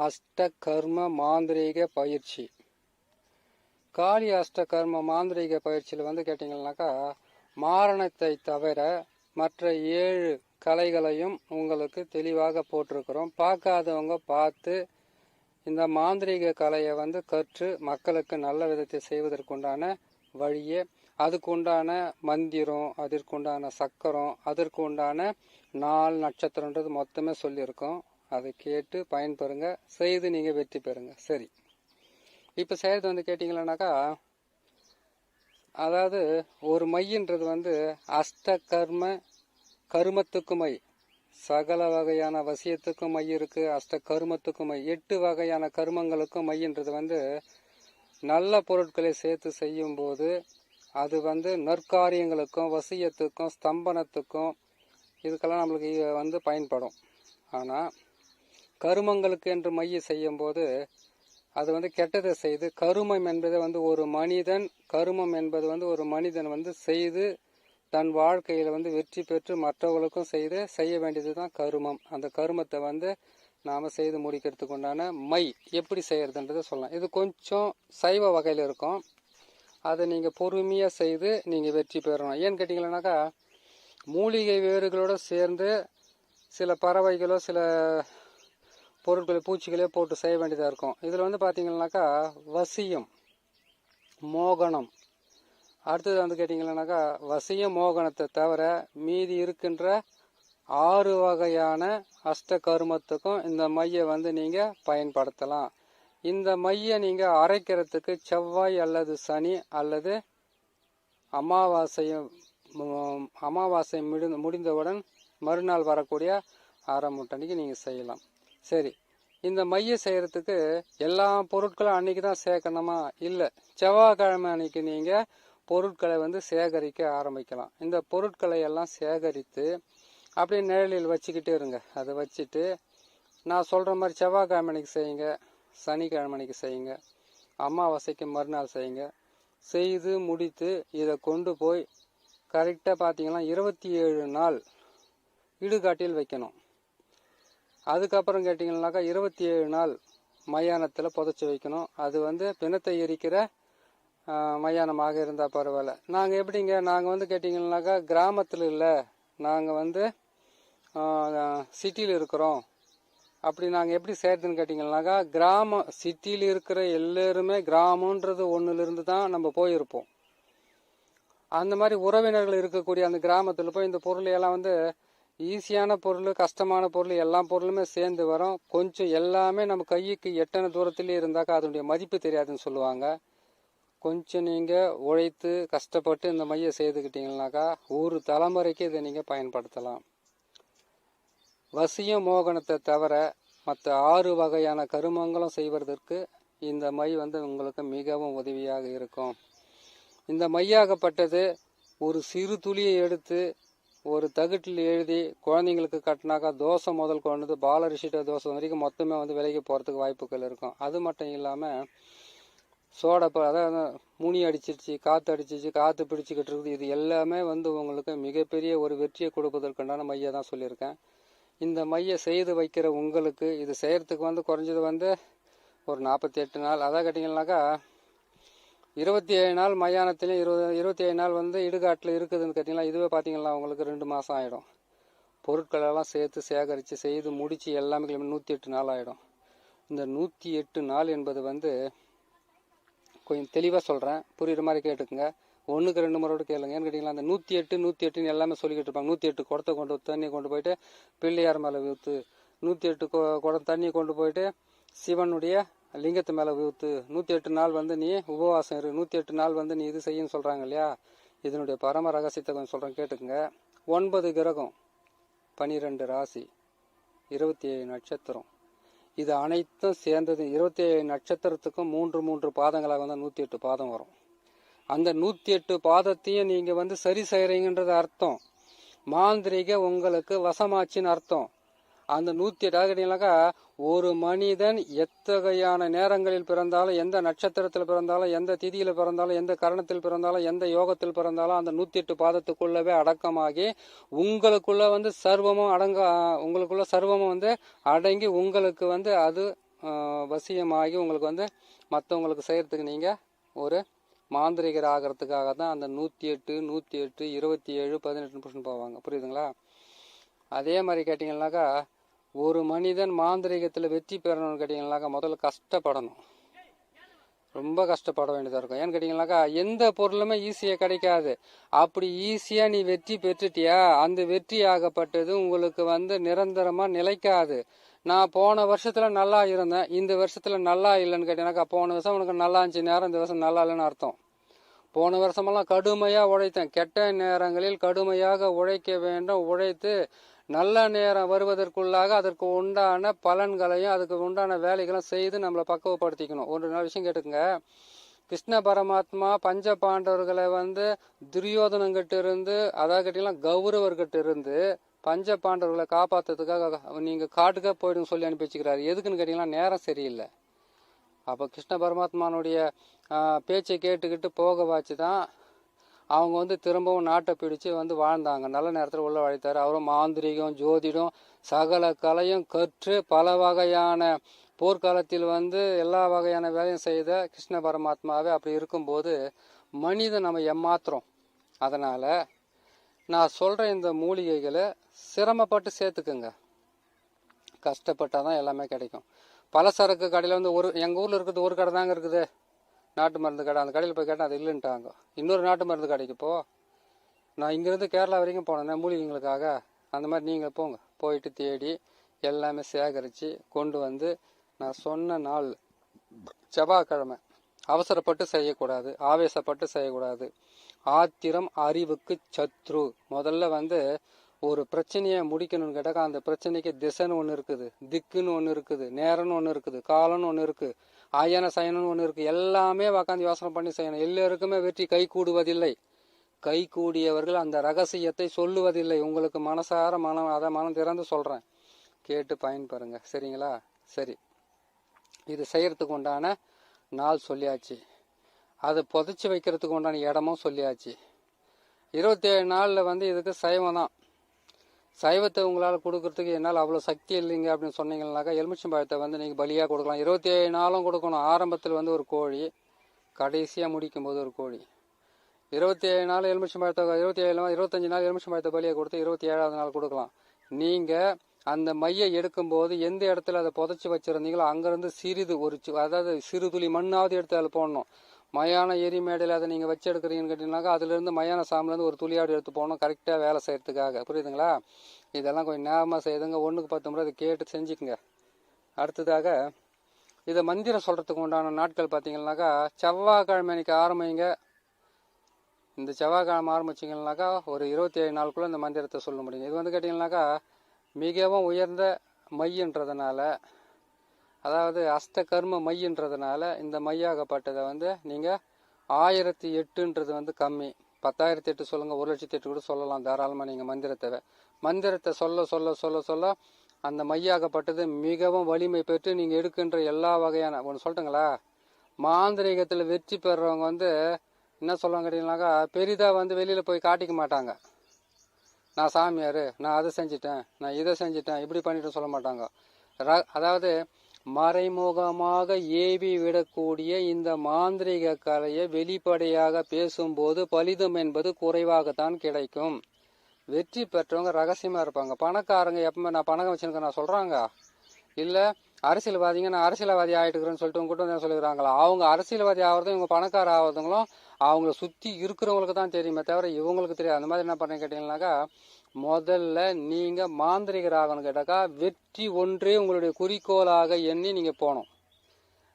அஷ்டகர்ம மாந்திரீக பயிற்சி. காளி அஷ்டகர்ம மாந்திரீக பயிற்சியில் வந்து கேட்டிங்கன்னாக்கா மாரணத்தை தவிர மற்ற ஏழு கலைகளையும் உங்களுக்கு தெளிவாக போட்டிருக்கிறோம். பார்க்காதவங்க பார்த்து இந்த மாந்திரீக கலையை வந்து கற்று மக்களுக்கு நல்ல விதத்தை செய்வதற்குண்டான வழியே அதுக்குண்டான மந்திரம் அதற்குண்டான சக்கரம் அதற்குண்டான நாள் நட்சத்திரன்றது மொத்தமே சொல்லியிருக்கோம். அதை கேட்டு பயன்பெறுங்க. செய்து நீங்கள் வெற்றி பெறுங்க. சரி. இப்போ செய்கிறது வந்து கேட்டிங்களனாக்கா அதாவது ஒரு மையன்றது வந்து அஷ்ட கர்ம கருமத்துக்கு மை. சகல வகையான வசியத்துக்கும் மை இருக்கு அஷ்ட கருமத்துக்கும் மை. எட்டு வகையான கருமங்களுக்கும் மையன்றது வந்து நல்ல பொருட்களை சேர்த்து செய்யும்போது அது வந்து நற்காரியங்களுக்கும் வசியத்துக்கும் ஸ்தம்பனத்துக்கும் இதுக்கெல்லாம் நம்மளுக்கு வந்து பயன்படும். ஆனால் கருமங்களுக்கு என்று மைய செய்யும்போது அது வந்து கெட்டதை செய்து கருமம் என்பது வந்து ஒரு மனிதன் கருமம் என்பது வந்து ஒரு மனிதன் வந்து செய்து தன் வாழ்க்கையில் வந்து வெற்றி பெற்று மற்றவர்களுக்கும் செய்து செய்ய வேண்டியது தான் கருமம். அந்த கருமத்தை வந்து நாம் செய்து முடிக்கிறதுக்கு உண்டான மை எப்படி செய்கிறதுன்றதை சொல்லலாம். இது கொஞ்சம் சைவ வகையில் இருக்கும். அதை நீங்கள் பொறுமையாக செய்து நீங்கள் வெற்றி பெறணும். ஏன்னு கேட்டிங்களனாக்கா மூலிகை வேர்களோடு சேர்ந்து சில பறவைகளோ சில பொருட்களை பூச்சிகளே போட்டு செய்ய வேண்டியதாக இருக்கும். இதில் வந்து பார்த்தீங்கன்னாக்கா வசியம் மோகனம். அடுத்தது வந்து கேட்டிங்கன்னாக்கா வசியம் மோகனத்தை தவிர மீதி இருக்கின்ற ஆறு வகையான அஷ்ட கருமத்துக்கும் இந்த மையை வந்து நீங்கள் பயன்படுத்தலாம். இந்த மையை நீங்கள் அரைக்கிறதுக்கு செவ்வாய் அல்லது சனி அல்லது அமாவாசையும் அமாவாசை முடிந்த முடிந்தவுடன் மறுநாள் வரக்கூடிய அரை முட்டணிக்கு நீங்கள் செய்யலாம். சரி. இந்த மைய செய்கிறதுக்கு எல்லா பொருட்களும் அன்னைக்கு தான் சேர்க்கணுமா இல்லை. செவ்வாய்க்கிழமை அன்னைக்கு நீங்கள் பொருட்களை வந்து சேகரிக்க ஆரம்பிக்கலாம். இந்த பொருட்களை எல்லாம் சேகரித்து அப்படியே நிழலில் வச்சுக்கிட்டே இருங்க. அதை வச்சுட்டு நான் சொல்கிற மாதிரி செவ்வாய்க்கிழமை அன்னைக்கு செய்யுங்க. சனிக்கிழமை அன்னைக்கு செய்யுங்க. அமாவாசைக்கு மறுநாள் செய்யுங்க. செய்து முடித்து இதை கொண்டு போய் கரெக்டாக பார்த்தீங்கன்னா இருபத்தி ஏழு நாள் இடுகாட்டில் வைக்கணும். அதுக்கப்புறம் கேட்டிங்கன்னாக்கா இருபத்தி ஏழு நாள் மயானத்தில் புதைச்சி வைக்கணும். அது வந்து பிணத்தை எரிக்கிற மயானமாக இருந்தால் பரவாயில்ல. நாங்கள் எப்படிங்க நாங்கள் வந்து கேட்டிங்கன்னாக்கா கிராமத்தில் இல்லை. நாங்கள் வந்து சிட்டியில் இருக்கிறோம். அப்படி நாங்கள் எப்படி செய்கிறதுன்னு கேட்டிங்கன்னாக்கா கிராமம் சிட்டியில் இருக்கிற எல்லோருமே கிராமன்றது ஒன்றுலேருந்து தான் நம்ம போயிருப்போம். அந்த மாதிரி உறவினர்கள் இருக்கக்கூடிய அந்த கிராமத்தில் போய் இந்த பொருளையெல்லாம் வந்து ஈஸியான பொருள் கஷ்டமான பொருள் எல்லா பொருளுமே சேர்ந்து வரும். கொஞ்சம் எல்லாமே நம்ம கைக்கு எட்டன தூரத்திலே இருந்தாக்கா அதனுடைய மதிப்பு தெரியாதுன்னு சொல்லுவாங்க. கொஞ்சம் நீங்கள் உழைத்து கஷ்டப்பட்டு இந்த மையை செய்துக்கிட்டீங்கன்னாக்கா ஒரு தலைமுறைக்கு இதை நீங்கள் பயன்படுத்தலாம். வசிய மோகனத்தை தவிர மற்ற ஆறு வகையான கருமங்களும் செய்வதற்கு இந்த மை வந்து உங்களுக்கு மிகவும் உதவியாக இருக்கும். இந்த மையாகப்பட்டது ஒரு சிறு துளியை எடுத்து ஒரு தகுட்டில் எழுதி குழந்தைங்களுக்கு கட்டினாக்கா தோசை முதல் கொண்டு பாலரிசிட்ட தோசை வரைக்கும் மொத்தமே வந்து விலைக்கு போகிறதுக்கு வாய்ப்புகள் இருக்கும். அது மட்டும் இல்லாமல் சோடை அதாவது முனி அடிச்சிருச்சு காற்று அடிச்சிச்சு காற்று பிடிச்சிக்கிட்டு இருக்குது. இது எல்லாமே வந்து உங்களுக்கு மிகப்பெரிய ஒரு வெற்றியை கொடுப்பதற்குண்டான மையை தான் சொல்லியிருக்கேன். இந்த மையை செய்து வைக்கிற உங்களுக்கு இது செய்கிறதுக்கு வந்து குறைஞ்சது வந்து ஒரு நாற்பத்தி எட்டு நாள். அதான் கேட்டிங்கன்னாக்கா இருபத்தி ஏழு நாள் மயானத்துலேயும் இருபது இருபத்தி ஏழு நாள் வந்து இடுகாட்டில் இருக்குதுன்னு கேட்டிங்களா? இதுவே பார்த்தீங்களா உங்களுக்கு ரெண்டு மாதம் ஆகிடும் பொருட்களெல்லாம் சேர்த்து சேகரித்து செய்து முடித்து எல்லாமே கிளம்பி நூற்றி எட்டு நாள் ஆகிடும் இந்த நூற்றி எட்டு நாள் என்பது வந்து கொஞ்சம் தெளிவாக சொல்கிறேன் புரியுற மாதிரி கேட்டுக்குங்க. ஒன்றுக்கு ரெண்டு முறை கேளுங்க. ஏன்னு கேட்டிங்களா? அந்த நூற்றி எட்டு நூற்றி எட்டுன்னு எல்லாமே சொல்லிக்கிட்டு இருப்பாங்க. நூற்றி எட்டு குடத்தை கொண்டு தண்ணியை கொண்டு போயிட்டு பிள்ளையார் மேலே ஊற்று நூற்றி எட்டு குடம் தண்ணியை கொண்டு போயிட்டு சிவனுடைய லிங்கத்து மேலே ஊற்று நூற்றி எட்டு நாள் வந்து நீ உபவாசம் இரு. நூற்றி எட்டு நாள் வந்து நீ இது செய்யன்னு சொல்கிறாங்க இல்லையா? இதனுடைய பரம ரகசியத்தை கொஞ்சம் சொல்கிறேன் கேட்டுக்குங்க. ஒன்பது கிரகம் பனிரெண்டு ராசி இருபத்தி ஏழு நட்சத்திரம். இது அனைத்தும் சேர்ந்தது இருபத்தி ஏழு நட்சத்திரத்துக்கும் மூன்று மூன்று பாதங்களாக வந்தால் நூற்றி எட்டு பாதம் வரும். அந்த நூற்றி எட்டு பாதத்தையும் நீங்கள் வந்து சரி செய்கிறீங்கன்றது அர்த்தம். மாந்திரிக உங்களுக்கு வசமாச்சின்னு அர்த்தம். அந்த நூற்றி எட்டு கேட்டீங்கன்னாக்கா ஒரு மனிதன் எத்தகையான நேரங்களில் பிறந்தாலும் எந்த நட்சத்திரத்தில் பிறந்தாலும் எந்த திதியில் பிறந்தாலும் எந்த கரணத்தில் பிறந்தாலும் எந்த யோகத்தில் பிறந்தாலும் அந்த நூற்றி எட்டு பாதத்துக்குள்ளவே அடக்கமாகி உங்களுக்குள்ள வந்து சர்வமும் அடங்க உங்களுக்குள்ள சர்வமும் வந்து அடங்கி உங்களுக்கு வந்து அது வசியமாகி உங்களுக்கு வந்து மற்றவங்களுக்கு செய்யறதுக்கு நீங்கள் ஒரு மாந்திரிகர் ஆகிறதுக்காக தான் அந்த நூற்றி எட்டு நூற்றி எட்டு இருபத்தி ஏழு பதினெட்டு புருஷன் போவாங்க. புரியுதுங்களா? அதே மாதிரி கேட்டிங்கன்னாக்கா ஒரு மனிதன் மாந்திரிகத்தில் வெற்றி பெறணும்னு கேட்டிங்கனாக்கா முதல்ல கஷ்டப்படணும். ரொம்ப கஷ்டப்பட வேண்டியதாக இருக்கும். ஏன்னு கேட்டிங்கனாக்கா எந்த பொருளுமே ஈஸியாக கிடைக்காது. அப்படி ஈஸியாக நீ வெற்றி பெற்றுட்டியா அந்த வெற்றி ஆகப்பட்டது உங்களுக்கு வந்து நிரந்தரமாக நிலைக்காது. நான் போன வருஷத்தில் நல்லா இருந்தேன் இந்த வருஷத்தில் நல்லா இல்லைன்னு கேட்டிங்கனாக்கா போன வருஷம் உனக்கு நல்லா இருந்துச்சு நேரம் இந்த வருஷம் நல்லா இல்லைன்னு அர்த்தம். போன வருஷமெல்லாம் கடுமையாக உழைத்தேன். கெட்ட நேரங்களில் கடுமையாக உழைக்க வேண்டும் உழைத்து நல்ல நேரம் வருவதற்குள்ளாக அதற்கு உண்டான பலன்களையும் அதுக்கு உண்டான வேலைகளும் செய்து நம்மளை பக்குவப்படுத்திக்கணும். ஒரு நாள் விஷயம் கேட்டுக்கங்க. கிருஷ்ண பரமாத்மா பஞ்ச பாண்டவர்களை வந்து துரியோதனங்கிட்ட இருந்து அதாவது கேட்டீங்கன்னா கௌரவர்கிட்ட இருந்து பஞ்ச பாண்டவர்களை காப்பாற்றுறதுக்காக நீங்கள் காட்டுக்கே போயிடுங்க சொல்லி அனுப்பி வச்சுக்கிறாரு. எதுக்குன்னு கேட்டிங்கன்னா நேரம் சரியில்லை. அப்போ கிருஷ்ண பரமாத்மானுடைய பேச்சை கேட்டுக்கிட்டு போக வாச்சு தான் அவங்க வந்து திரும்பவும் நாட்டை பிடிச்சு வந்து வாழ்ந்தாங்க. நல்ல நேரத்தில் உள்ள வழைத்தார். அவரும் மாந்திரிகம் ஜோதிடம் சகல கலையும் கற்று பல வகையான போர்க்காலத்தில் வந்து எல்லா வகையான வேலையும் செய்த கிருஷ்ண பரமாத்மாவே அப்படி இருக்கும்போது மனிதன் நம்ம ஏமாத்துறோம். அதனால் நான் சொல்கிற இந்த மூலிகைகளை சிரமப்பட்டு சேர்த்துக்குங்க. கஷ்டப்பட்டால் தான் எல்லாமே கிடைக்கும். பலசரக்கு கடையில் வந்து ஒரு எங்கள் ஊரில் இருக்கிறது ஒரு கடை தாங்க இருக்குது. நாட்டு மருந்து கடை அந்த கடையில் போய் கேட்டால் அது இல்லைன்ட்டாங்க. இன்னொரு நாட்டு மருந்து கடைக்கு போ. நான் இங்கேருந்து கேரளா வரைக்கும் போனேன் மூலிகைங்களுக்காக. அந்த மாதிரி நீங்கள் போங்க. போயிட்டு தேடி எல்லாமே சேகரித்து கொண்டு வந்து நான் சொன்ன நாள் செவ்வாய்க்கிழமை அவசரப்பட்டு செய்யக்கூடாது ஆவேசப்பட்டு செய்யக்கூடாது. ஆத்திரம் அறிவுக்கு சத்ரு. முதல்ல வந்து ஒரு பிரச்சனையை முடிக்கணும்னு கேட்டாக்கா அந்த பிரச்சனைக்கு திசைன்னு ஒன்று இருக்குது. திக்குன்னு ஒன்று இருக்குது. நேரம்னு ஒன்று இருக்குது. காலம்னு ஒன்று இருக்குது ஆயன சயனம்னு ஒன்று இருக்குது எல்லாமே உக்காந்து யோசனை பண்ணி செய்யணும். எல்லோருக்குமே வெற்றி கை கூடுவதில்லை. கை கூடியவர்கள் அந்த ரகசியத்தை சொல்லுவதில்லை. உங்களுக்கு மனசார மனம் அதை மனம் திறந்து சொல்கிறேன் கேட்டு பயன்பெறுங்க சரிங்களா? சரி. இது செய்கிறதுக்கு உண்டான நாள் சொல்லியாச்சு. அதை புதைச்சி வைக்கிறதுக்கு உண்டான இடமும் சொல்லியாச்சு. இருபத்தேழு நாளில் வந்து இதுக்கு சைவம் தான் சைவத்தை உங்களால் கொடுக்கறதுக்கு என்னால் அவ்வளோ சக்தி இல்லைங்க அப்படின்னு சொன்னீங்கன்னாக்கா எலுமிச்சம்பழத்தை வந்து நீங்கள் பலியாக கொடுக்கலாம். இருபத்தி ஏழு நாளும் கொடுக்கணும். ஆரம்பத்தில் வந்து ஒரு கோழி கடைசியாக முடிக்கும் போது ஒரு கோழி. இருபத்தி ஏழு நாள் எலுமிச்சம்பழத்தை இருபத்தி ஏழு நாள் இருபத்தஞ்சி நாள் எலுமிச்சம்பழத்தை பலியாக கொடுத்து இருபத்தி ஏழாவது நாள் கொடுக்கலாம். நீங்கள் அந்த மையை எடுக்கும்போது எந்த இடத்துல அதை புதைச்சி வச்சுருந்தீங்களோ அங்கேருந்து சிறிது ஒரு அதாவது சிறு துளி மண்ணாவது எடுத்து அதில் போடணும். மயான எரி மேடையில் அதை நீங்கள் வச்சு எடுக்கிறீங்கன்னு கேட்டிங்கனாக்கா அதுலேருந்து மயான சாமிலேருந்து ஒரு துளியாடு எடுத்து போகணும் கரெக்டாக வேலை செய்கிறதுக்காக புரியுதுங்களா? இதெல்லாம் கொஞ்சம் ஞாபகமாக செய்துங்க. ஒன்றுக்கு பத்து முறை அதை கேட்டு செஞ்சுக்குங்க. அடுத்ததாக இதை மந்திரம் சொல்கிறதுக்கு உண்டான நாட்கள் பார்த்தீங்கன்னாக்கா செவ்வாய்க்கிழமை அன்றைக்கி ஆரம்பிங்க. இந்த செவ்வாய்க்கிழமை ஆரம்பிச்சிங்கனாக்கா ஒரு இருபத்தி ஏழு நாளுக்குள்ளே இந்த மந்திரத்தை சொல்ல முடியும். இது வந்து கேட்டிங்கனாக்கா மிகவும் உயர்ந்த மையன்றதுனால அதாவது அஷ்ட கர்ம மையன்றதுனால இந்த மையாகப்பட்டதை வந்து நீங்கள் ஆயிரத்தி எட்டுன்றது வந்து கம்மி. பத்தாயிரத்தி எட்டு சொல்லுங்கள் ஒரு லட்சத்தி எட்டு கூட சொல்லலாம். தாராளமாக நீங்கள் மந்திரத்தை மந்திரத்தை சொல்ல சொல்ல சொல்ல சொல்ல அந்த மையாகப்பட்டது மிகவும் வலிமை பெற்று நீங்கள் எடுக்கின்ற எல்லா வகையான ஒன்று சொல்லட்டுங்களா? மாந்திரீகத்தில் வெற்றி பெறுறவங்க வந்து என்ன சொல்லுவாங்க கேட்டீங்கன்னாக்கா பெரிதாக வந்து வெளியில் போய் காட்டிக்க மாட்டாங்க. நான் சாமியார் நான் அதை செஞ்சிட்டேன் நான் இதை செஞ்சிட்டேன் இப்படி பண்ணிட்டு சொல்ல மாட்டாங்க. ர- அதாவது மறைமுகமாக ஏவி விடக்கூடிய இந்த மாந்திரீக கலையை வெளிப்படையாக பேசும்போது பலிதம் என்பது குறைவாகத்தான் கிடைக்கும். வெற்றி பெற்றவங்க ரகசியமாக இருப்பாங்க. பணக்காரங்க எப்பவுமே நான் பணம் வச்சுருக்க நான் சொல்கிறாங்க இல்லை அரசியல்வாதிங்க நான் அரசியல்வாதி ஆயிட்டுக்கிறேன்னு சொல்லிட்டு உங்ககிட்ட கூட சொல்லிக்கிறாங்களா? அவங்க அரசியல்வாதி ஆகிறதும் இவங்க பணக்கார ஆகிறதுங்களும் அவங்கள சுற்றி இருக்கிறவங்களுக்கு தான் தெரியுமே தவிர இவங்களுக்கு தெரியாது. அந்த மாதிரி என்ன பண்ணேன்னு கேட்டிங்கனாக்கா முதல்ல நீங்க மாந்திரிகராகணும் கேட்டாக்கா வெற்றி ஒன்றே உங்களுடைய குறிக்கோளாக எண்ணி நீங்க போகணும்.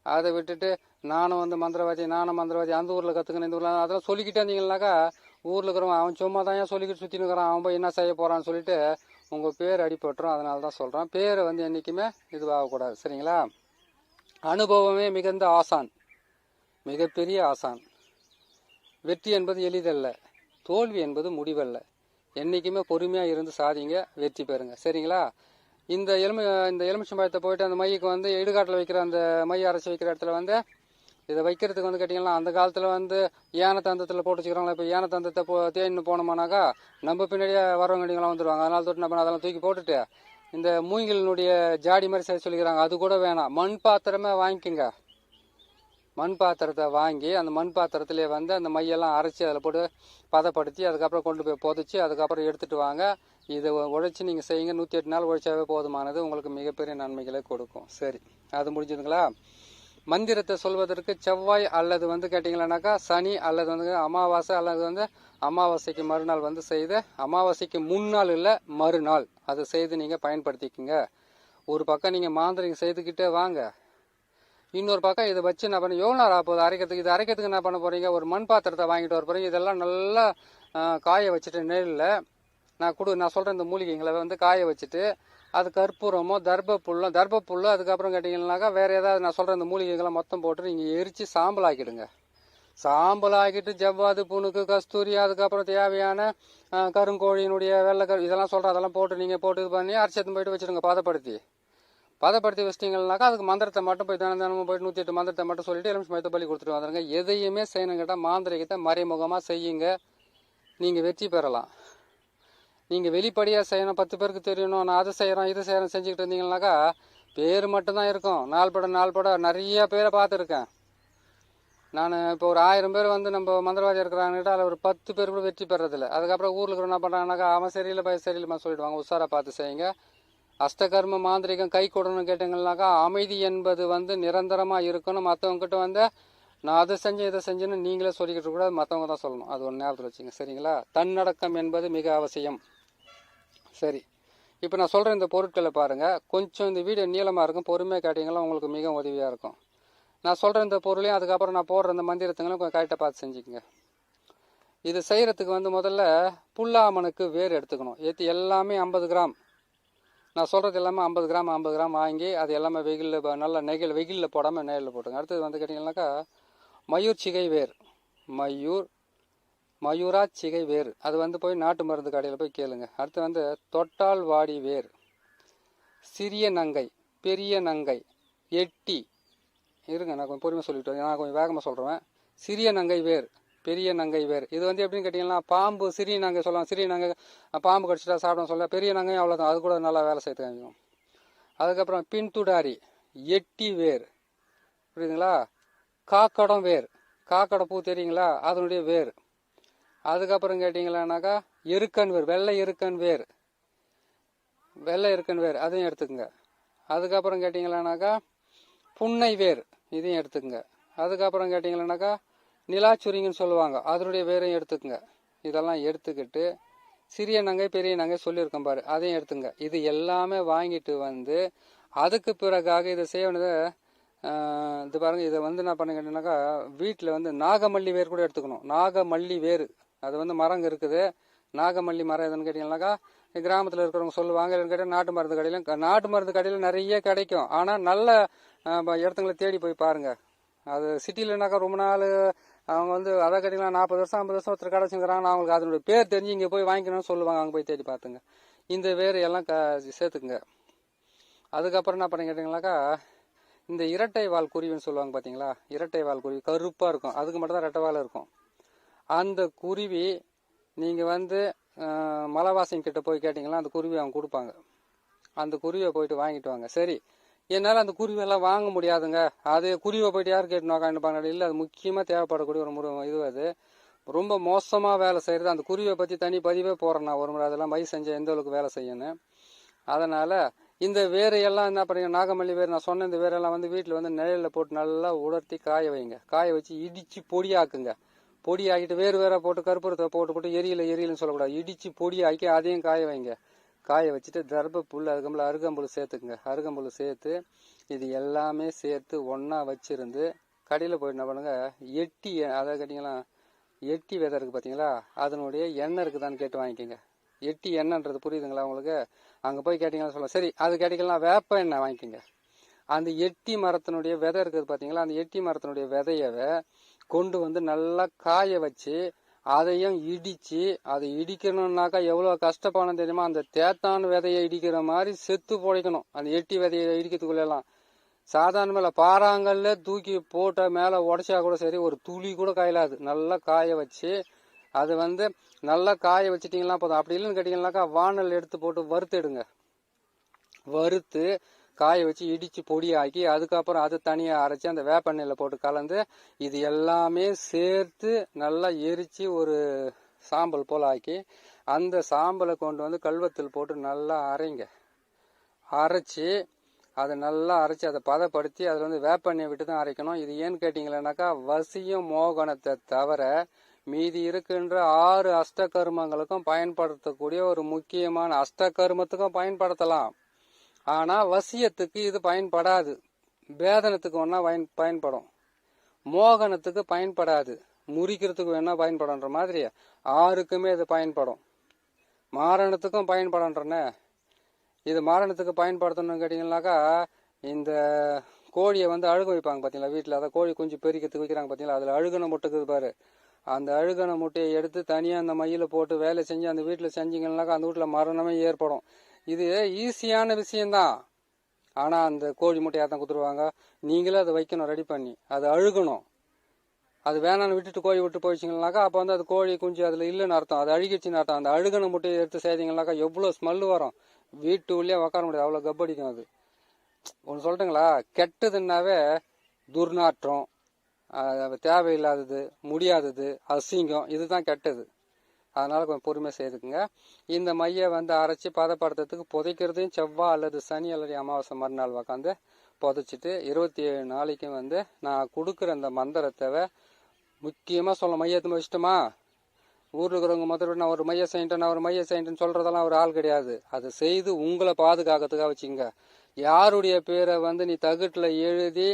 அதை விட்டுட்டு நானும் வந்து மந்திரவாதி நானும் மந்திரவாதி அந்த ஊரில் கற்றுக்கணும் இந்த ஊரில் அதெல்லாம் சொல்லிக்கிட்டே இருந்தீங்கன்னாக்கா ஊரில் இருக்கிறவன் அவன் சும்மா தான் ஏன் சொல்லிக்கிட்டு சுற்றின்னு இருக்கிறான் அவன் போய் என்ன செய்ய போகிறான்னு சொல்லிட்டு உங்கள் பேர் அடிபட்டுரும். அதனால தான் சொல்கிறேன் பேரை வந்து என்றைக்குமே இதுவாகக்கூடாது சரிங்களா? அனுபவமே மிகுந்த ஆசான். மிகப்பெரிய ஆசான். வெற்றி என்பது எளிதல்ல. தோல்வி என்பது முடிவல்ல. என்றைக்குமே பொறுமையாக இருந்து சாதிங்க வெற்றி பெறுங்க. சரிங்களா? இந்த எலுமி இந்த எலுமிச்சம்பழத்தை போயிட்டு அந்த மைக்கு வந்து இடுகாட்டில் வைக்கிற அந்த மைய அரைச்சி வைக்கிற இடத்துல வந்து இதை வைக்கிறதுக்கு வந்து கேட்டிங்கன்னா அந்த காலத்தில் வந்து யானை தந்தத்தில் போட்டு வச்சுக்கிறாங்களா இப்போ யானை தந்தத்தை போ தேடின்னு போனோம்னாக்கா நம்ம பின்னாடியே வரவங்கடிங்களாம் வந்துடுவாங்க அதனால தொட்டு நம்ம அதெல்லாம் தூக்கி போட்டுட்டு இந்த மூங்கிலினுடைய ஜாடி மாதிரி செய்ய சொல்லிக்கிறாங்க. அது கூட வேணாம். மண் பாத்திரமே வாங்கிக்கோங்க. மண் பாத்திரத்தை வாங்கி அந்த மண் பாத்திரத்திலே வந்து அந்த மையெல்லாம் அரைச்சி அதில் போட்டு பதப்படுத்தி அதுக்கப்புறம் கொண்டு போய் புதைச்சி அதுக்கப்புறம் எடுத்துட்டு வாங்க. இதை உழைச்சி நீங்கள் செய்யுங்க. நூற்றி எட்டு நாள் உழைச்சாவே போதுமானது. உங்களுக்கு மிகப்பெரிய நன்மைகளை கொடுக்கும். சரி அது முடிஞ்சதுங்களா? மந்திரத்தை சொல்வதற்கு செவ்வாய் அல்லது வந்து கேட்டிங்களானாக்கா சனி அல்லது வந்து அமாவாசை அல்லது வந்து அமாவாசைக்கு மறுநாள் வந்து செய்து அமாவாசைக்கு முன்னாள் இல்லை மறுநாள். அதை செய்து நீங்கள் பயன்படுத்திக்கங்க. ஒரு பக்கம் நீங்கள் மாந்திரிகம் செய்துக்கிட்டே வாங்க. இன்னொரு பக்கம் இதை வச்சு என்ன பண்ண எவ்வளோ நேரம் ஆகுது அரைக்கிறதுக்கு இது அரைக்கிறதுக்கு என்ன பண்ண போகிறீங்க ஒரு மண் பாத்திரத்தை வாங்கிட்டு வர போகிறீங்க இதெல்லாம் நல்லா காய வச்சுட்டு நெல்லில் நான் கொடு நான் சொல்கிறேன் இந்த மூலிகைங்களை வந்து காய வச்சுட்டு அது கற்பூரமோ தர்ப புல்லும் தர்ப புல்லு அதுக்கப்புறம் கேட்டிங்கன்னாக்கா வேறு ஏதாவது நான் சொல்கிற இந்த மூலிகைகளை மொத்தம் போட்டு நீங்கள் எரித்து சாம்பல் ஆக்கிடுங்க சாம்பல் ஆக்கிட்டு ஜவ்வாது புணுக்கு கஸ்தூரி அதுக்கப்புறம் தேவையான கருங்கோழியினுடைய வெள்ளை கரு இதெல்லாம் சொல்கிறேன் அதெல்லாம் போட்டு நீங்கள் போட்டு இது பண்ணி அரைச்சத்து போயிட்டு வச்சுடுங்க பதப்படுத்தி. பதப்படுத்தி வச்சிட்டிங்கனாக்கா அதுக்கு மந்திரத்தை மட்டும் போய் தினம் தினமும் போயிட்டு நூற்றி எட்டு மந்திரத்தை மட்டும் சொல்லிட்டு எலுமிச்சு மயத்தை பள்ளி கொடுத்துட்டு வந்துருங்க. எதையுமே செய்யணும் கேட்டால் மாந்திரிகத்தை மறைமுகமாக செய்யுங்க. நீங்கள் வெற்றி பெறலாம். நீங்கள் வெளிப்படையாக செய்யணும். பத்து பேருக்கு தெரியணும். நான் அதை செய்கிறோம் இது செய்கிறேன் செஞ்சுக்கிட்டு இருந்தீங்கன்னாக்கா பேர் மட்டும்தான் இருக்கும். நாள் பட நாள் பட நிறைய பேரை பார்த்துருக்கேன். நான் இப்போ ஒரு ஆயிரம் பேர் வந்து நம்ம மந்திரவாதி இருக்கிறாங்கிட்ட அதில் ஒரு பத்து பேர் கூட வெற்றி பெறதில்லை அதுக்கப்புறம் ஊரில் இருக்கிற என்ன பண்ணுறாங்கனாக்கா அவன் சரியில்லை பய சரியில்லைமா சொல்லிடுவாங்க. உஷாராக பார்த்து செய்யுங்க. அஷ்டகர்ம மாந்திரிகம் கை கொடுன்னு கேட்டீங்கன்னாக்கா அமைதி என்பது வந்து நிரந்தரமாக இருக்கணும். மற்றவங்ககிட்ட வந்து நான் அதை செஞ்சேன் இதை செஞ்சேன்னு நீங்களே சொல்லிக்கிட்டு கூடாது மற்றவங்க தான் சொல்லணும். அது ஒன்று ஞாபகத்தில் வச்சுங்க. சரிங்களா? தன்னடக்கம் என்பது மிக அவசியம். சரி. இப்போ நான் சொல்கிற இந்த பொருட்களை பாருங்கள் கொஞ்சம் இந்த வீடியோ நீளமாக இருக்கும். பொறுமையாக கேட்டிங்கன்னா உங்களுக்கு மிக உதவியாக இருக்கும். நான் சொல்கிற இந்த பொருளையும் அதுக்கப்புறம் நான் போடுற இந்த மந்திரத்துங்களும் கொஞ்சம் கரெக்டாக பார்த்து செஞ்சுக்கோங்க. இது செய்கிறதுக்கு வந்து முதல்ல புல்லாமனுக்கு வேர் எடுத்துக்கணும். ஏற்றி எல்லாமே ஐம்பது கிராம். நான் சொல்கிறது எல்லாமே ஐம்பது கிராம் ஐம்பது கிராம் வாங்கி அது எல்லாமே வெயிலில் நல்லா நெகில் வெயிலில் போடாமல் நேரில் போட்டுங்க அடுத்தது வந்து கேட்டிங்கன்னாக்கா மயூர் சிகை வேர் மயூர் மயூரா சிகை வேர் அது வந்து போய் நாட்டு மருந்து கடையில் போய் கேளுங்க. அடுத்து வந்து தொட்டால் வாடி வேர். சிறிய நங்கை பெரிய நங்கை எட்டி. இருங்க நான் கொஞ்சம் பொறுமையாக சொல்லிவிட்டு நான் கொஞ்சம் வேகமாக சொல்கிறேன் சிறிய நங்கை வேர். பெரிய நங்கை வேர் இது வந்து எப்படின்னு கேட்டிங்கன்னா பாம்பு சிறிய நங்கை சொல்லலாம். சிறிய நங்கை பாம்பு கடிச்சிட்டா சாப்பிட சொல்ல பெரிய நங்கையும் அவ்வளோதான் அது கூட நல்லா வேலை செய்து காமிக்கும். அதுக்கப்புறம் பின்துடாரி எட்டி வேர். புரியுதுங்களா? காக்கடம் வேர். காக்கடை பூ தெரியுங்களா? அதனுடைய வேர். அதுக்கப்புறம் கேட்டிங்களானாக்கா எருக்கன் வேர். வெள்ளை எருக்கன் வேர். வெள்ளை எருக்கன் வேர். அதையும் எடுத்துக்கங்க. அதுக்கப்புறம் கேட்டிங்களானாக்கா புன்னை வேர். இதையும் எடுத்துக்கங்க. அதுக்கப்புறம் கேட்டிங்களானாக்கா நிலாச்சுரிங்கன்னு சொல்லுவாங்க. அதனுடைய வேரையும் எடுத்துக்கங்க. இதெல்லாம் எடுத்துக்கிட்டு சிறிய நங்கை பெரிய நங்கை சொல்லியிருக்கோம் பாரு. அதையும் எடுத்துங்க. இது எல்லாமே வாங்கிட்டு வந்து அதுக்கு பிறகாக இதை செய்யணுதை இது பாருங்க இதை வந்து என்ன பண்ணுங்கன்னா வீட்டில் வந்து நாகமல்லி வேர் கூட எடுத்துக்கணும். நாகமல்லி வேர் அது வந்து மரங்க இருக்குது. நாகமல்லி மரம் எதுன்னு கேட்டிங்கன்னாக்கா கிராமத்தில் இருக்கிறவங்க சொல்லுவாங்க இல்லைன்னு கேட்டால் நாட்டு மருந்து கடையிலும் நாட்டு மருந்து கடையில் நிறைய கிடைக்கும். ஆனால் நல்ல ப- இடத்துங்களை தேடி போய் பாருங்க. அது சிட்டியிலனாக்கா ரொம்ப நாள் அவங்க வந்து அதை கேட்டிங்கன்னா நாற்பது வருஷம் ஐம்பது வருஷம் ஒருத்தர் கடை வச்சுக்கிறாங்க அவங்களுக்கு அதனுடைய பேர் தெரிஞ்சு இங்கே போய் வாங்கிக்கணும்னு சொல்லுவாங்க அங்கே போய் தேடி பார்த்துங்க. இந்த வேர் எல்லாம் க சேர்த்துக்குங்க. அதுக்கப்புறம் என்ன பண்ணி கேட்டிங்கனாக்கா இந்த இரட்டை வால் குருவின்னு சொல்லுவாங்க பார்த்தீங்களா இரட்டை வால் குருவி கருப்பாக இருக்கும். அதுக்கு மட்டும் தான் ரெட்டை வால் இருக்கும். அந்த குருவி நீங்கள் வந்து மலைவாசிங்க கிட்ட போய் கேட்டிங்கன்னா அந்த குருவி அவங்க கொடுப்பாங்க. அந்த குருவியை போயிட்டு வாங்கிட்டு வாங்க. சரி என்னால் அந்த குருவியெல்லாம் வாங்க முடியாதுங்க. அது குருவியை போயிட்டு யார் கேட்டு நோக்காண்டு இல்லை அது முக்கியமாக தேவைப்படக்கூடிய ஒரு முறை இது அது. ரொம்ப மோசமாக வேலை செய்கிறது அந்த குருவியை பற்றி தனி பதிவே போடுறேன் நான் ஒரு முறை. அதெல்லாம் மை செஞ்சேன் எந்த அளவுக்கு வேலை செய்யணும் அதனால் இந்த வேரையெல்லாம் என்ன பண்ணுங்க? நாகமல்லி வேர் நான் சொன்ன இந்த வேரெல்லாம் வந்து வீட்டில் வந்து நிழலில் போட்டு நல்லா உலர்த்தி காய வைங்க. காய வச்சு இடித்து பொடியாக்குங்க. பொடியாக்கிட்டு வேறு வேற போட்டு கருப்பூரத்தை போட்டு போட்டு எரியல எரியலன்னு சொல்லக்கூடாது. இடித்து பொடியாக்கி அதையும் காய வைங்க. காய வச்சுட்டு தர்பப்புல் புல் அதுக்கப்புறம் அருகம்புல் சேர்த்துக்குங்க. அருகம்புல் சேர்த்து இது எல்லாமே சேர்த்து ஒன்றா வச்சுருந்து கடையில் போயிட்டு என்ன பண்ணுங்க எட்டி அதை கேட்டிங்களா எட்டி விதை இருக்குது பார்த்தீங்களா அதனுடைய எண்ணெய் இருக்குதான்னு கேட்டு வாங்கிக்கோங்க. எட்டி எண்ணெய்ன்றது புரியுதுங்களா உங்களுக்கு? அங்கே போய் கேட்டிங்கன்னா சொல்லலாம் சரி அது கேட்டிங்கன்னா வேப்ப எண்ணெய் வாங்கிக்கோங்க. அந்த எட்டி மரத்தினுடைய விதை இருக்குது பார்த்தீங்களா அந்த எட்டி மரத்தினுடைய விதையவை கொண்டு வந்து நல்லா காய வச்சு அதையும் இடிச்சு அதை இடிக்கணும்னாக்கா எவ்வளோ கஷ்டப்படணும் தெரியுமா? அந்த தேத்தான் விதையை இடிக்கிற மாதிரி செத்து புடைக்கணும். அந்த எட்டி விதையை இடிக்கிறதுக்குள்ளெல்லாம். சாதாரண பாறாங்கல்ல தூக்கி போட்ட மேலே உடச்சா கூட சரி ஒரு துளி கூட காயலாது நல்லா காய வச்சு அது வந்து நல்லா காய வச்சிட்டிங்கன்னா போதும். அப்படி இல்லைன்னு கேட்டிங்கன்னாக்கா வானல் எடுத்து போட்டு வறுத்துடுங்க வறுத்து காய வச்சு இடிச்சு பொடியாக்கி அதுக்கப்புறம் அதை தனியாக அரைச்சி அந்த வேப்பெண்ணெயில் போட்டு கலந்து இது எல்லாமே சேர்த்து நல்லா எரிச்சு ஒரு சாம்பல் போல் ஆக்கி அந்த சாம்பலை கொண்டு வந்து கல்வத்தில் போட்டு நல்லா அரைங்க. அரைச்சி அதை நல்லா அரைச்சி அதை பதப்படுத்தி அதில் வந்து வேப்பெண்ணெய் விட்டு தான் அரைக்கணும். இது ஏன்னு கேட்டிங்களேனாக்கா வசியம் மோகனத்தை தவிர மீதி இருக்கின்ற ஆறு அஷ்டகர்மங்களுக்கும் பயன்படுத்தக்கூடிய ஒரு முக்கியமான அஷ்டகர்மத்துக்கும் பயன்படுத்தலாம். ஆனால் வசியத்துக்கு இது பயன்படாது. வேதனத்துக்கு வேணா பயன் பயன்படும். மோகனத்துக்கு பயன்படாது. முறிக்கிறதுக்கு வேணா பயன்படன்ற மாதிரி ஆறுக்குமே இது பயன்படும். மாரணத்துக்கும் பயன்படும்ன்றனே. இது மாரணத்துக்கு பயன்படுத்தணும்னு கேட்டிங்கனாக்கா இந்த கோழியை வந்து அழுக வைப்பாங்க பார்த்தீங்களா வீட்டில் அதை கோழி குஞ்சு பெருக்கிறதுக்கு வைக்கிறாங்க பார்த்தீங்களா அதில் அழுகின முட்டைக்குது பாரு. அந்த அழுகின முட்டையை எடுத்து தனியாக அந்த மையில் போட்டு வேலை செஞ்சு அந்த வீட்டில் செஞ்சீங்கன்னாக்கா அந்த வீட்டில் மரணமே ஏற்படும். இது ஈஸியான விஷயம்தான். ஆனால் அந்த கோழி முட்டையாக தான் கொடுத்துருவாங்க நீங்களே அதை வைக்கணும் ரெடி பண்ணி. அது அழுகணும். அது வேணாம்னு விட்டுட்டு கோழி விட்டு போயிடுச்சிங்கனாக்கா அப்போ வந்து அது கோழி குஞ்சு அதில் இல்லைன்னு அர்த்தம். அது அழுகிடுச்சின்னு அர்த்தம். அந்த அழுகின முட்டையை எடுத்து செய்தீங்கனாக்கா எவ்வளோ ஸ்மெல் வரும். வீட்டு உள்ளே உட்கார முடியாது. அவ்வளோ கப்படிக்கும் அது. ஒன்று சொல்லட்டுங்களா? கெட்டதுன்னாவே துர்நாற்றம் தேவையில்லாதது முடியாதது அசிங்கம் இதுதான் கெட்டது. அதனால் கொஞ்சம் பொறுமையாக செய்துக்குங்க. இந்த மையை வந்து அரைச்சி பதப்படுத்துறதுக்கு புதைக்கிறதையும் செவ்வாய் அல்லது சனி அல்லது அமாவாசை மறுநாள் உக்காந்து புதைச்சிட்டு இருபத்தி ஏழு நாளைக்கு வந்து நான் கொடுக்குற அந்த மந்திரத்தை முக்கியமாக சொல்ல மையத்தை வச்சுட்டோமா? ஊரில் இருக்கிறவங்க முதல்ல நான் ஒரு மைய செய்யிட்டேன் நான் ஒரு மைய செய்யிட்டேன்னு சொல்கிறதெல்லாம் ஒரு ஆள் கிடையாது. அதை செய்து உங்களை பாதுகாக்கிறதுக்காக வச்சுங்க யாருடைய பேரை வந்து நீ தகுட்டில் எழுதி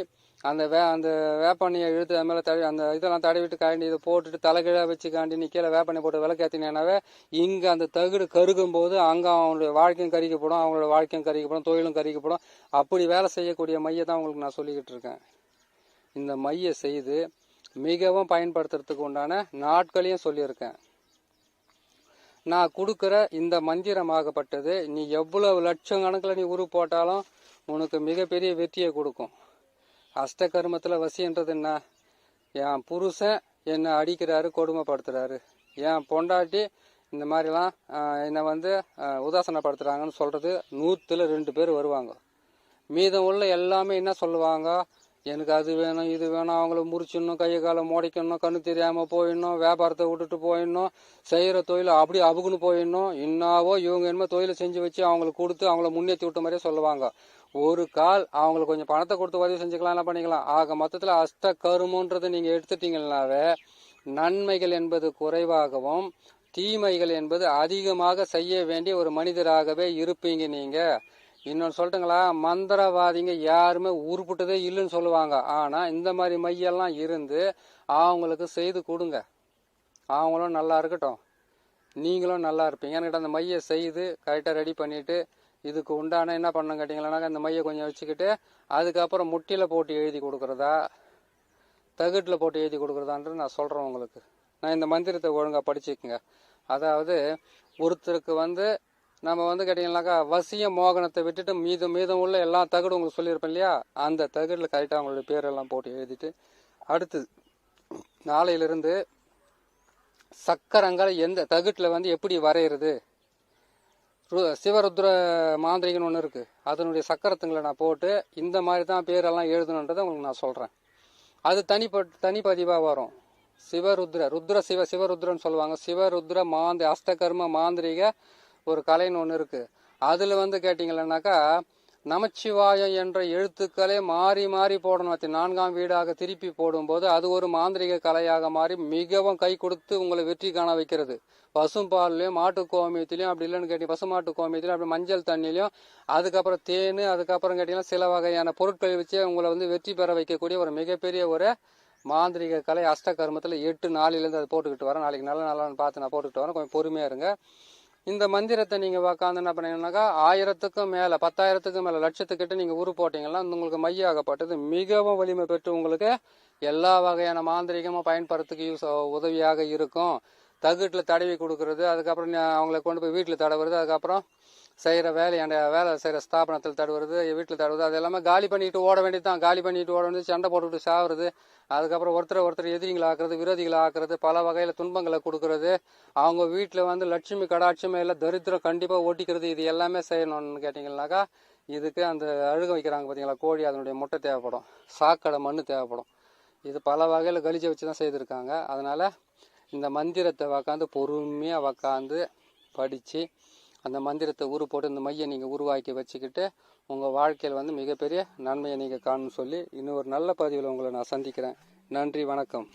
அந்த வே அந்த வேப்பண்ணியை இழுத்து அது மேலே தடவி அந்த இதெல்லாம் தடவிட்டு காண்டி இதை போட்டுட்டு தலைகீழாக வச்சு காண்டி நீ கீழே வேப்பண்ணை போட்டு விளக்கேற்றினாவே இங்கே அந்த தகுடு கருகும் போது அங்கே அவங்களுடைய வாழ்க்கையும் கறிக்கப்படும் அவங்களோட வாழ்க்கையும் கறிக்கப்படும் தொழிலும் கறிக்கப்படும் அப்படி வேலை செய்யக்கூடிய மையை தான் உங்களுக்கு நான் சொல்லிக்கிட்டு இருக்கேன். இந்த மையை செய்து மிகவும் பயன்படுத்துறதுக்கு உண்டான நாட்களையும் சொல்லியிருக்கேன். நான் கொடுக்குற இந்த மந்திரமாகப்பட்டது நீ எவ்வளவு லட்சம் கணக்கில் நீ உரு போட்டாலும் உனக்கு மிகப்பெரிய வெற்றியை கொடுக்கும். அஷ்ட கர்மத்தில் வசின்றது என்ன? என் புருஷன் என்னை அடிக்கிறாரு கொடுமைப்படுத்துறாரு. என் பொண்டாட்டி இந்த மாதிரிலாம் என்னை வந்து உதாசனப்படுத்துகிறாங்கன்னு சொல்கிறது நூற்றில் நூற்றுல ரெண்டு பேர் வருவாங்க. மீதம் உள்ள எல்லாமே என்ன சொல்லுவாங்க? எனக்கு அது வேணும் இது வேணும் அவங்கள முறிச்சிடணும் கையை காலை மோடிக்கணும் கண்ணு தெரியாமல் போயிடணும் வியாபாரத்தை விட்டுட்டு போயிடணும் செய்கிற தொழிலை அப்படி அபுகுன்னு போயிடணும். இன்னாவோ இவங்க என்னமோ தொழிலை செஞ்சு வச்சு அவங்களுக்கு கொடுத்து அவங்கள முன்னேற்றி விட்ட மாதிரியே சொல்லுவாங்க. ஒரு கால் அவங்களுக்கு கொஞ்சம் பணத்தை கொடுத்து உதவி செஞ்சுக்கலாம் என்ன பண்ணிக்கலாம். ஆக மொத்தத்தில் அஷ்ட கருமன்றதை நீங்கள் எடுத்துட்டீங்கன்னாவே நன்மைகள் என்பது குறைவாகவும் தீமைகள் என்பது அதிகமாக செய்ய வேண்டிய ஒரு மனிதராகவே இருப்பீங்க நீங்கள் இன்னொன்று சொல்லிட்டுங்களா? மந்திரவாதிங்க யாருமே உருப்பிட்டதே இல்லைன்னு சொல்லுவாங்க. ஆனால் இந்த மாதிரி மையெல்லாம் இருந்து அவங்களுக்கு செய்து கொடுங்க. அவங்களும் நல்லா இருக்கட்டும். நீங்களும் நல்லா இருப்பீங்க. என்கிட்ட அந்த மையை செய்து கரெக்டாக ரெடி பண்ணிவிட்டு இதுக்கு உண்டான என்ன பண்ண கேட்டிங்களானாக்கா அந்த மையை கொஞ்சம் வச்சுக்கிட்டு அதுக்கப்புறம் முட்டியில் போட்டு எழுதி கொடுக்குறதா தகுட்டில் போட்டு எழுதி கொடுக்குறதான்றது நான் சொல்கிறேன் உங்களுக்கு. நான் இந்த மந்திரத்தை ஒழுங்காக படிச்சுக்குங்க. அதாவது ஒருத்தருக்கு வந்து நம்ம வந்து கேட்டிங்கனாக்கா வசிய மோகனத்தை விட்டுட்டு மீதம் மீதம் உள்ள எல்லா தகடும் உங்களுக்கு சொல்லியிருப்பேன் இல்லையா? அந்த தகடில் கரெக்டாக அவங்களுடைய பேரெல்லாம் போட்டு எழுதிட்டு அடுத்தது நாளையிலிருந்து சக்கரங்கள் எந்த தகுட்டில் வந்து எப்படி வரைகிறது சிவருத்ர மாந்திரிகன்னு ஒன்று இருக்குது அதனுடைய சக்கரத்துங்களை நான் போட்டு இந்த மாதிரி தான் பேரெல்லாம் எழுதணுன்றதை உங்களுக்கு நான் சொல்கிறேன் அது தனிப்பட் தனிப்பதிவாக வரும். சிவருத்ர ருத்ர சிவ சிவருத்ரன்னு சொல்லுவாங்க. சிவருத்ர மாந்தி அஷ்டகர்ம மாந்திரிக ஒரு கலைன்னு ஒன்று இருக்குது அதில் வந்து கேட்டிங்களனாக்கா நமச்சிவாயம் என்ற எழுத்துக்களே மாறி மாறி போடணும். அத்தி நான்காம் வீடாக திருப்பி போடும்போது அது ஒரு மாந்திரிக கலையாக மாறி மிகவும் கை கொடுத்து உங்களை வெற்றி காண வைக்கிறது. பசும்பால்லையும் மாட்டு கோமியத்திலையும் அப்படி இல்லைன்னு கேட்டி பசுமாட்டு கோமியத்திலையும் அப்படி மஞ்சள் தண்ணிலையும் அதுக்கப்புறம் தேன் அதுக்கப்புறம் கேட்டிங்கன்னா சில வகையான பொருட்களை வச்சு உங்களை வந்து வெற்றி பெற வைக்கக்கூடிய ஒரு மிகப்பெரிய ஒரு மாந்திரிக கலை அஷ்டகர்மத்தில் எட்டு நாளிலேருந்து அதை போட்டுக்கிட்டு வரேன். நாளைக்கு நல்ல நாளான்னு பார்த்து நான் போட்டுக்கிட்டு வரேன். கொஞ்சம் பொறுமையாக இருங்க. இந்த மந்திரத்தை நீங்கள் உக்காந்து என்ன பண்ணீங்கன்னாக்கா ஆயிரத்துக்கும் மேலே பத்தாயிரத்துக்கும் மேலே லட்சத்துக்கிட்ட நீங்கள் உரு போட்டிங்கன்னா உங்களுக்கு மையாகப்பட்டது. மிகவும் வலிமை பெற்று உங்களுக்கு எல்லா வகையான மாந்திரிகமும் பயன்படுறதுக்கு யூஸ் உதவியாக இருக்கும். தகுட்டில் தடவி கொடுக்கறது அதுக்கப்புறம் அவங்களை அவங்கள கொண்டு போய் வீட்டில் தடவுறது அதுக்கப்புறம் செய்கிற வேலையாண்ட வேலை செய்கிற ஸ்தாபனத்தில் தடுவது வீட்டில் தடுவது அது எல்லாமே காலி பண்ணிட்டு ஓட வேண்டியது தான் காலி பண்ணிட்டு ஓட வேண்டியது சண்டை போட்டுக்கிட்டு சாவுறது அதுக்கப்புறம் ஒருத்தரை ஒருத்தர் எதிரிகளை ஆக்குறது விரோதிகளை ஆக்குறது பல வகையில் துன்பங்களை கொடுக்கறது அவங்க வீட்டில் வந்து லட்சுமி கடாட்சமே இல்லை தரித்திரம் கண்டிப்பாக ஓட்டிக்கிறது இது எல்லாமே செய்யணும்னு கேட்டிங்கன்னாக்கா இதுக்கு அந்த அழுக வைக்கிறாங்க பார்த்தீங்களா கோழி அதனுடைய முட்டை தேவைப்படும் சாக்கடை மண் தேவைப்படும். இது பல வகையில் கழிச்ச வச்சு தான் செய்திருக்காங்க. அதனால் இந்த மந்திரத்தை உக்காந்து பொறுமையாக உக்காந்து படித்து அந்த மந்திரத்தை உரு போட்டு இந்த மையை நீங்கள் உருவாக்கி வச்சுக்கிட்டு உங்கள் வாழ்க்கையில் வந்து மிகப்பெரிய நன்மையை நீங்கள் காணும்னு சொல்லி இன்னொரு நல்ல பதிவில் உங்களை நான் சந்திக்கிறேன். நன்றி வணக்கம்.